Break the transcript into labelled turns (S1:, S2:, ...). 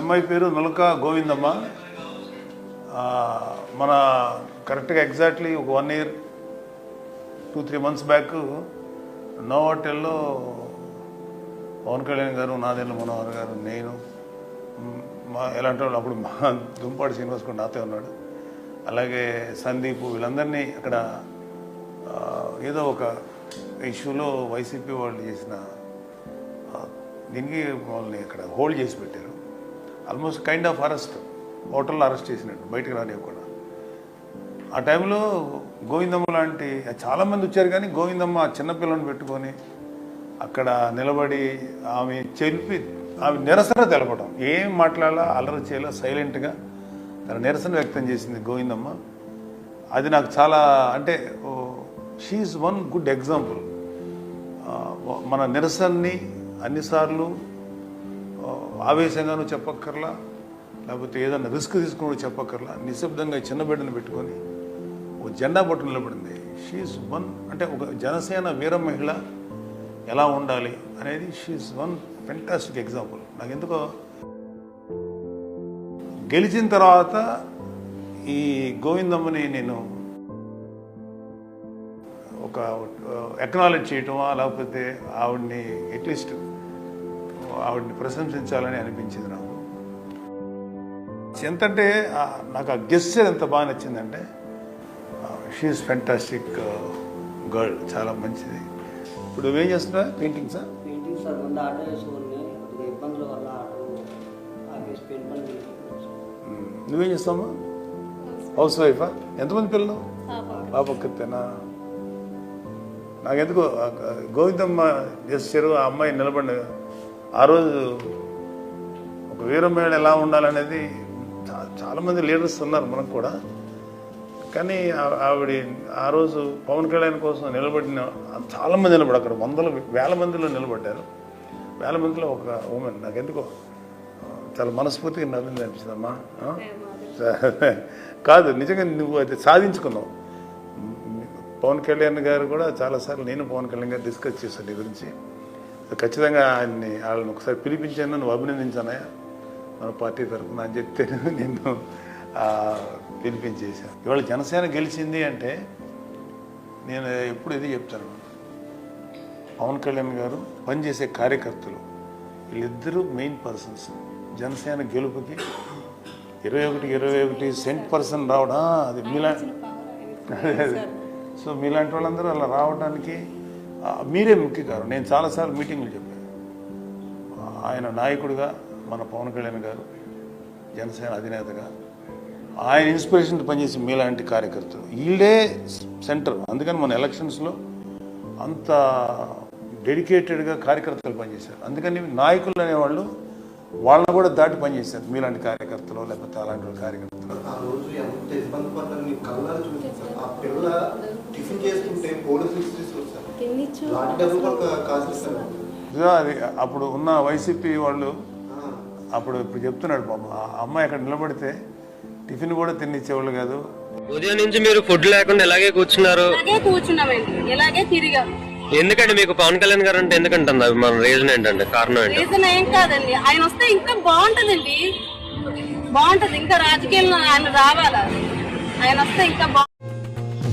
S1: అమ్మాయి పేరు నులక గోవిందమ్మ. మన కరెక్ట్గా ఎగ్జాక్ట్లీ ఒక one year two three months back no Pawan Kalyan garu Nadendla Manohar గారు నేను మా ఎలాంటి వాళ్ళు అప్పుడు మా దుంపాడు శ్రీనివాస్ కూడా నాతో ఉన్నాడు. అలాగే సందీప్ వీళ్ళందరినీ అక్కడ ఏదో ఒక ఇష్యూలో వైసీపీ వాళ్ళు చేసిన దీనికి వాళ్ళని ఇక్కడ హోల్డ్ చేసి పెట్టారు. Almost kind of arrest. హోటల్లో అరెస్ట్ చేసినట్టు బయటకు రానివ్వకుండా. ఆ టైంలో గోవిందమ్మ లాంటి చాలామంది వచ్చారు కానీ గోవిందమ్మ ఆ చిన్నపిల్లని పెట్టుకొని అక్కడ నిలబడి ఆమె చెప్పి ఆమె నిరసన తెలపడం ఏం మాట్లాడాలా అల్లరి చేయాలా సైలెంట్గా తన నిరసన వ్యక్తం చేసింది గోవిందమ్మ. అది నాకు చాలా అంటే షీఈ్ వన్ గుడ్ ఎగ్జాంపుల్ మన నిరసనని అన్నిసార్లు ఆవేశంగానూ చెప్పక్కర్లా లేకపోతే ఏదైనా రిస్క్ తీసుకుని చెప్పక్కర్లా నిశ్శబ్దంగా చిన్న బిడ్డను పెట్టుకొని ఒక జెండా పట్టు నిలబడింది. షీఈస్ వన్ అంటే ఒక జనసేన వీర మహిళ ఎలా ఉండాలి అనేది షీఈస్ వన్ ఫెంటాస్టిక్ ఎగ్జాంపుల్ నాకు ఎందుకో గెలిచిన తర్వాత ఈ గోవిందమ్మని నేను ఒక uh, ఎక్నాలెడ్జ్ చేయటమా లేకపోతే ఆవిడ్ని అట్లీస్ట్ ఆవిడ్ని ప్రశంసించాలని అనిపించింది నాకు. ఎంతంటే నాకు ఆ గెస్చర్ ఎంత బాగా నచ్చిందంటే షీఈస్ ఫెంటాస్టిక్ గర్ల్ చాలా మంచిది. ఇప్పుడు నువ్వేం చేస్తున్నావు? పెయింటింగ్సా
S2: పెయింటింగ్ సార్ ముందు ఆటో కొద్దిగా ఇబ్బందుల వల్ల ఆటో ఆఫీస్ పెయింట్ పని చేసుకున్నాం సార్.
S1: నువ్వేం చేస్తావమ్మా? హౌస్ వైఫా ఎంతమంది పిల్లలు? పాప ఒక్కతేనా? నాకెందుకు గోవిందమ్మ చేశారు ఆ అమ్మాయి నిలబడి ఆ రోజు ఒక వీరమేళ ఎలా ఉండాలనేది చాలామంది లీడర్స్ ఉన్నారు మనకు కూడా. కానీ ఆవిడ ఆ రోజు పవన్ కళ్యాణ్ కోసం నిలబడిన చాలామంది నిలబడి అక్కడ వందల వేల మందిలో నిలబడ్డారు. వేల మందిలో ఒక ఉమెన్ నాకు ఎందుకో చాలా మనస్ఫూర్తిగా నవ్వింది అనిపిస్తుందమ్మా. కాదు నిజంగా నువ్వు అది సాధించుకున్నావు. పవన్ కళ్యాణ్ గారు కూడా చాలాసార్లు నేను పవన్ కళ్యాణ్ గారు డిస్కస్ చేశాను నీ గురించి. ఖచ్చితంగా ఆయన్ని వాళ్ళని ఒకసారి పిలిపించాను నువ్వు అభినందించానయ్యా. మన పార్టీ తరఫున అని చెప్తే నిన్ను ఆ, పిలిపించేశాను. ఇవాళ జనసేన గెలిచింది అంటే నేను ఎప్పుడు ఇది చెప్తాను. పవన్ కళ్యాణ్ గారు పనిచేసే కార్యకర్తలు వీళ్ళిద్దరూ మెయిన్ పర్సన్స్. జనసేన గెలుపుకి ఇరవై ఒకటి ఇరవై ఒకటి సెంట్ పర్సన్ రావడం అది మీలా సో మీలాంటి వాళ్ళందరూ అలా రావడానికి మీరే ముఖ్య కారణం నేను చాలాసార్లు మీటింగ్లు చెప్పాను. ఆయన నాయకుడిగా మన పవన్ కళ్యాణ్ గారు జనసేన అధినేతగా ఆయన ఇన్స్పిరేషన్తో పనిచేసి మీలాంటి కార్యకర్తలు. వీళ్ళే సెంటర్. అందుకని మన ఎలక్షన్స్లో అంత డెడికేటెడ్గా కార్యకర్తలు పనిచేశారు. అందుకని నాయకులు అనేవాళ్ళు వాళ్ళని కూడా దాటి పనిచేశారు. మీలాంటి కార్యకర్తలు లేకపోతే అలాంటి కార్యకర్తలు
S3: ఆ రోజు ఎంత ఇబ్బంది పడ్డారు నీ కళ్ళారు చూపించారు ఆ పిల్ల టిఫిన్ చేస్తుంటే పోలీసులు తీసుకొచ్చారు
S4: తినిచ్చు
S3: లాంటి డబ్బులు కూడా కాసేస్తారు
S1: ఇదిగో అది అప్పుడు ఉన్న వైసీపీ వాళ్ళు అప్పుడు ఇప్పుడు చెప్తున్నాడు పాపం ఆ అమ్మాయి అక్కడ నిలబడితే టిఫిన్ కూడా తినిచ్చేవాళ్ళు కాదు.
S5: ఉదయం నుంచి మీరు ఫుడ్ లేకుండా ఇలాగే కూర్చున్నారు. ఎందుకండి మీకు పవన్ కళ్యాణ్ గారు అంటే ఎందుకంటుంది మన రీజన్ ఏంటంటే కారణం ఏంటి?
S4: రీజన్ ఏం కాదండి ఆయన వస్తే ఇంకా బాగుంటదండి. బాగుంటది ఇంకా రాజకీయాల్లో ఆయన రావాలా? ఆయన వస్తే ఇంకా బాగుంటుంది.